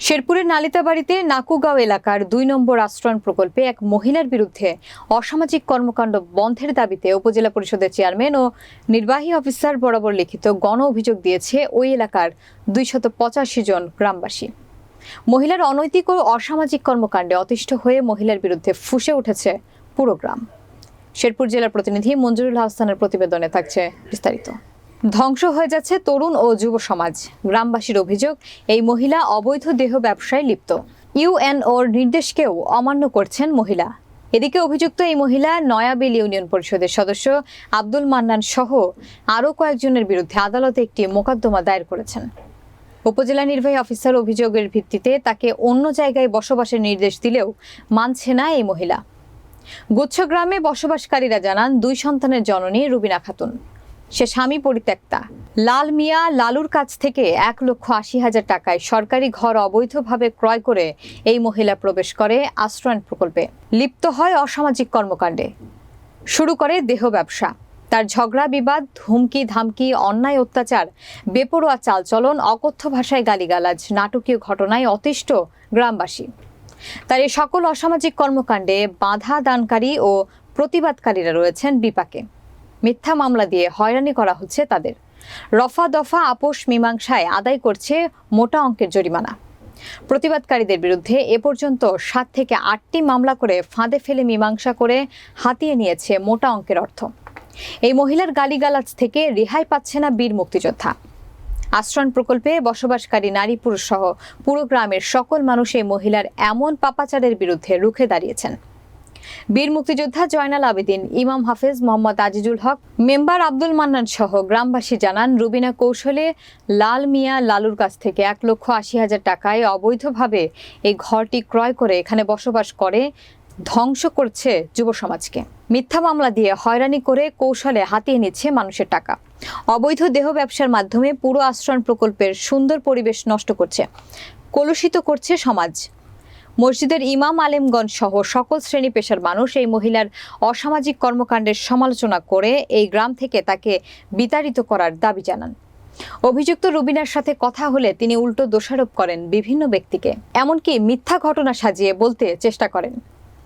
শেরপুরের নালিতাবাড়িতে নাকুগাঁও এলাকার দুই নম্বর আশ্রয়ণ প্রকল্পে এক মহিলার বিরুদ্ধে অসামাজিক কর্মকাণ্ড বন্ধের দাবিতে উপজেলা পরিষদের চেয়ারম্যান ও নির্বাহী অফিসার বরাবর লিখিত গণ অভিযোগ দিয়েছে ওই এলাকার দুইশত পঁচাশি জন গ্রামবাসী। মহিলার অনৈতিক ও অসামাজিক কর্মকাণ্ডে অতিষ্ঠ হয়ে মহিলার বিরুদ্ধে ফুসে উঠেছে পুরো গ্রাম। শেরপুর জেলার প্রতিনিধি মঞ্জুরুল হাসানের প্রতিবেদনে থাকছে বিস্তারিত। ধ্বংস হয়ে যাচ্ছে তরুণ ও যুব সমাজ। গ্রামবাসীর অভিযোগ, এই মহিলা অবৈধ দেহ ব্যবসায় লিপ্ত। ইউএনওর নির্দেশকেও অমান্য করছেন মহিলা। এদিকে অভিযুক্ত এই মহিলা নয়াবিল ইউনিয়ন পরিষদের সদস্য আব্দুল মান্নান সহ আরও কয়েকজনের বিরুদ্ধে আদালতে একটি মোকদ্দমা দায়ের করেছেন। উপজেলা নির্বাহী অফিসার অভিযোগের ভিত্তিতে তাকে অন্য জায়গায় বসবাসের নির্দেশ দিলেও মানছে না এই মহিলা। গুচ্ছ গ্রামে বসবাসকারীরা জানান, দুই সন্তানের জননী রুবিনা খাতুন। সে স্বামী পরিত্যক্তা। লাল মিয়া লালুর কাছ থেকে এক লক্ষ আশি হাজার টাকায় সরকারি ঘর অবৈধভাবে ক্রয় করে এই মহিলা প্রবেশ করে আশ্রয়ণ প্রকল্পে। লিপ্ত হয় অসামাজিক কর্মকাণ্ডে। শুরু করে দেহ ব্যবসা। তার ঝগড়া, বিবাদ, ধুমকি, ধামকি, অন্যায়, অত্যাচার, বেপরোয়া চালচলন, অকথ্য ভাষায় গালিগালাজ, নাটকীয় ঘটনায় অতিষ্ঠ গ্রামবাসী। তার এই সকল অসামাজিক কর্মকাণ্ডে বাধা দানকারী ও প্রতিবাদকারীরা রয়েছেন বিপাকে। মিথ্যা মামলা দিয়ে হয়রানি করা হচ্ছে তাদের। রফা দফা আপোষ মীমাংসায় আদায় করছে মোটা অঙ্কের জরিমানা। প্রতিবাদকারীদের বিরুদ্ধে এ পর্যন্ত সাত থেকে আটটি মামলা করে ফাঁদে ফেলে মীমাংসা করে হাতিয়ে নিয়েছে মোটা অঙ্কের অর্থ। এই মহিলার গালিগালাজ থেকে রেহাই পাচ্ছে না বীর মুক্তিযোদ্ধা। আশ্রয়ণ প্রকল্পে বসবাসকারী নারী পুরুষ সহ পুরো গ্রামের সকল মানুষ এই মহিলার এমন পাপাচারের বিরুদ্ধে রুখে দাঁড়িয়েছেন। বীর মুক্তিযোদ্ধা জয়নাল আবেদিন, ইমাম হাফেজ মোহাম্মদ আজিজুল হক, মেম্বার আব্দুল মান্নান সহ গ্রামবাসী জানান, রুবিনা কৌশলে লাল মিয়া লালুর কাছ থেকে এক লক্ষ আশি হাজার টাকায় অবৈধভাবে এই ঘরটি ক্রয় করে এখানে বসবাস করে, ধ্বংস করছে যুব সমাজকে। মিথ্যা মামলা দিয়ে হয়রানি করে কৌশলে হাতিয়ে নিচ্ছে মানুষের টাকা। অবৈধ দেহ ব্যবসার মাধ্যমে পুরো আশ্রয়ণ প্রকল্পের সুন্দর পরিবেশ নষ্ট করছে, কলুষিত করছে সমাজ। মসজিদের ইমাম আলেমগঞ্জ সহ সকল শ্রেণি পেশার মানুষ এই মহিলার অসামাজিক কর্মকাণ্ডের সমালোচনা করে এই গ্রাম থেকে তাকে বিতাড়িত করার দাবি জানান। অভিযুক্ত রুবিনার সাথে কথা হলে তিনি উল্টো দোষারোপ করেন বিভিন্ন ব্যক্তিকে, এমনকি মিথ্যা ঘটনা সাজিয়ে বলতে চেষ্টা করেন।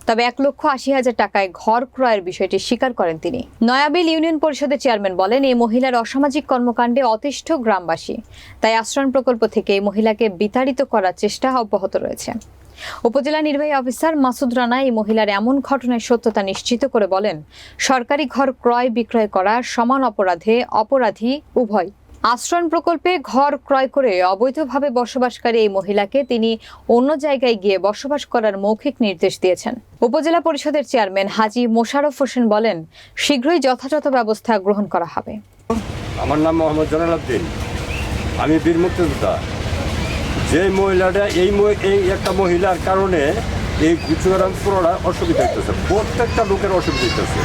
তবে এক লক্ষ আশি হাজার টাকায় ঘর ক্রয়ের বিষয়টি স্বীকার করেন তিনি। নয়াবিল ইউনিয়ন পরিষদের চেয়ারম্যান বলেন, এই মহিলার অসামাজিক কর্মকাণ্ডে অতিষ্ঠ গ্রামবাসী, তাই আশ্রয়ণ প্রকল্প থেকে এই মহিলাকে বিতাড়িত করার চেষ্টা অব্যাহত রয়েছে। উপজেলা নির্বাহী অফিসার মাসুদ রানা এই মহিলার এমন ঘটনার সত্যতা নিশ্চিত করে বলেন, সরকারি ঘর ক্রয় বিক্রয় করা সমান অপরাধে অপরাধী উভয়। আশ্রয়ণ প্রকল্পে ঘর ক্রয় করে অবৈধভাবে বসবাসকারী এই মহিলাকে তিনি অন্য জায়গায় গিয়ে বসবাস করার মৌখিক নির্দেশ দিয়েছেন। উপজেলা পরিষদের চেয়ারম্যান হাজি মোশাররফ হোসেন বলেন, শীঘ্রই যথাযথ ব্যবস্থা গ্রহণ করা হবে। আমার নাম মোহাম্মদ জনাল আমি বীর মুক্তিযোদ্ধা। যে মহিলাটা এই এই একটা মহিলার কারণে এই গুচুয়ারাম পুরোটা অসুবিধা হইতেছে। প্রত্যেকটা লোকের অসুবিধা হইতেছে।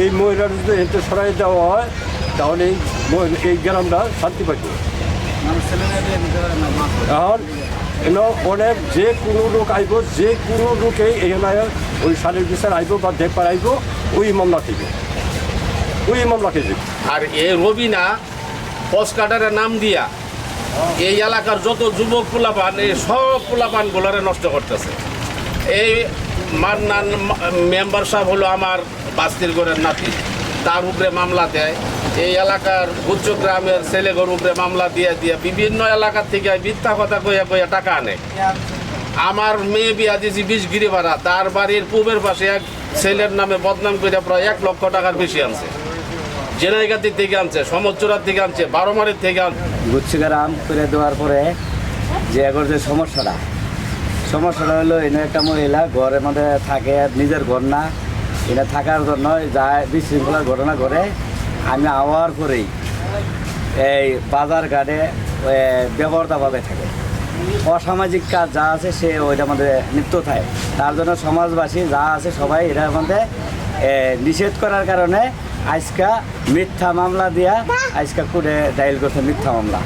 এই মহিলার যদি এতে সরাই দেওয়া হয় তাহলে এই মহিলা- এই গ্রামটা শান্তি পাইত। এখন অনেক যে কোনো লোক আইব যে কোনো লোকেই এখানে ওই শারীর বিচার আইব বা দেখবার আইব ওই মামলা থেকে ওই মামলা থেকে আর এ রবিনা পসকাটারের নাম দিয়া এই এলাকার যত যুবক পোলাপান, এই সব পোলাপান গুলারে নষ্ট করতেছে। এই মান্নান মেম্বার সাহেব হলো আমার বাস্তির ঘরের নাতি। তার উপরে মামলা দেয়। এই এলাকার উচ্চ গ্রামের ছেলেগর উপরে মামলা দিয়ে দিয়ে বিভিন্ন এলাকার থেকে মিথ্যা কথা কইয়া কইয়া টাকা আনে। আমার মেয়ে বিয়া দিয়েছি বিশ গিরি ভাড়া তার বাড়ির পূবের পাশে এক ছেলের নামে বদনাম করে প্রায় এক লক্ষ টাকার বেশি আনছে। জেনাইগাতির থেকে আনছে সমচুরার থেকে আনছে, বারোমারির থেকে আনছে। গুচ্ছিগ্রাম করে দেওয়ার পরে যে এখন যে সমস্যাটা সমস্যাটা হলো এনে একটা মহিলা ঘরের মধ্যে থাকে, নিজের ঘর না এটা থাকার জন্য যায়, বিশৃঙ্খলার ঘটনা করে আমি আওয়ার পরেই এই বাজার ঘাটে ব্যবহারতাভাবে থাকে। অসামাজিক কাজ যা আছে সে ওইটার মধ্যে লিপ্ত থাকে। তার জন্য সমাজবাসী যা আছে সবাই এটার মধ্যে নিষেধ করার কারণে আজকা মিথ্যা মামলা দিয়া আজকা করে ডাইল করছে মিথ্যা মামলা।